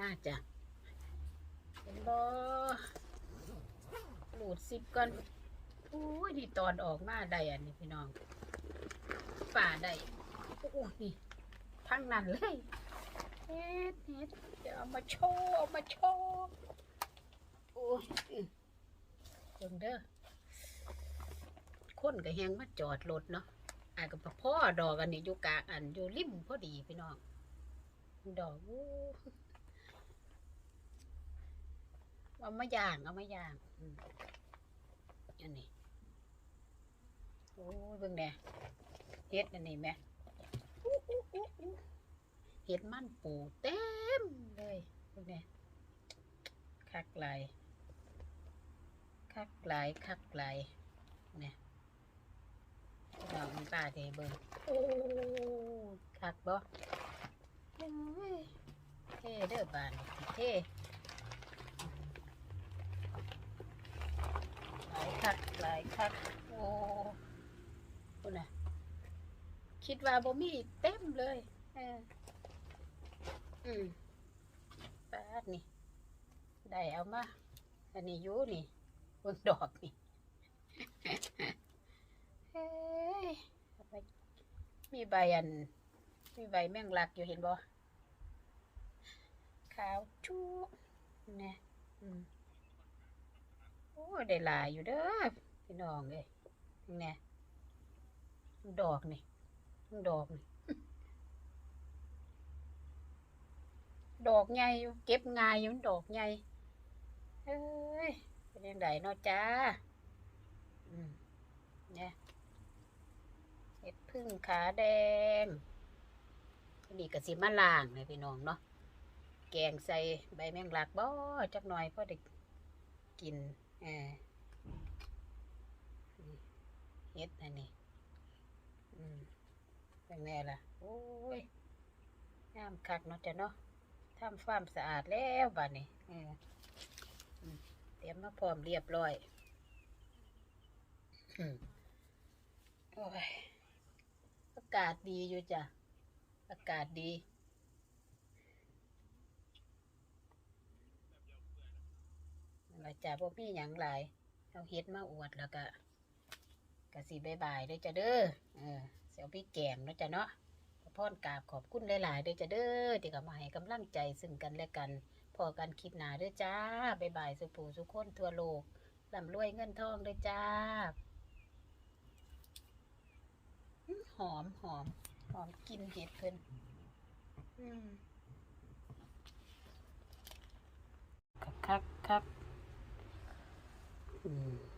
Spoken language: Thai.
น่าจะเห็นบ่หลูดซิปก่อนอุ้ดีตอนออกมาได้อันนี้พี่น้อง ป่าได้โอ้ยนี่ทั้งนั้นเลยเฮ็ดเฮ็ดเดี๋ยวเอามาโชว์เอามาโชว์โอ้ยอื้อเบิ่งเด้อคนก็แหงมาจอดรถเนาะอาจกับพ่อดอกอันนี้อยู่กลางอันอยู่ริมพอดีพี่น้อง ดอกอู้ เอามาย่างเอามาย่างอันนี้โอ้ยเบิ่งแหน่เฮ็ดอันนี้แหม่เฮ็ดมันปูเต็มเลยเบิ่งแหน่คักไหลคักไหลคักไหลเนี่ยดอกมันป้าเทเบิ่งโอ้คักบ่โอ้ยเท่เด้อบานเท่หลายคักหลายคัก โอ้คุณน่ะ คิดว่าบ่มีเต็มเลยเอออืมปาดนี่ ได้เอามา อันนี้อยู่นี่บิ่งดอกนี่เฮ้ยมีใบอัน มีใบแมงลักอยู่เห็นบ่ขาวชุเนี่ยอืมโอ้ได้หลายอยู่เด้อพี่น้องเอ้ยเนี่ยดอกนี่ ดอก ดอกใหญ่อยู่เก็บง่ายอยู่มันดอกใหญ่เฮ้ยเป็นยังไงเนาะจ้าอืมเนี่ยเห็ดพึ่งขาแดงนี่ก็สิมาล่างเลยพี่น้องเนาะแกงใส่ใบแมงลักบ่จักหน่อยพอได้กินเออนี่เฮ็ดอันนี้ เป็นไงล่ะ โอ้ยงามคักเนาะจ้ะเนาะทำความสะอาดแล้วบ้านนี้เอออืมเตรียมมาพร้อมเรียบร้อยอืมโอ้ย อากาศดีอยู่จ้ะ อากาศดีนั่นล่ะจ้ะพวกพี่หยังหลายเอาเฮ็ดมาอวดแล้วก็กะสีบายบายๆเด้อจ้ะเด้อเออเสียวพี่แกงเนาะจ้ะเนาะขอพรกราบขอบคุณหลายๆเด้อจ้ะเด้อที่ก็มาให้กำลังใจซึ่งกันและกัน พอกันคลิปหนาเด้อจ้าบายบายสุปูสุคนทั่วโลกร่ำรวยเงินทองเด้อจ้า หอมหอมหอมกลินเห็ดเพิ่นคักคักคักอืม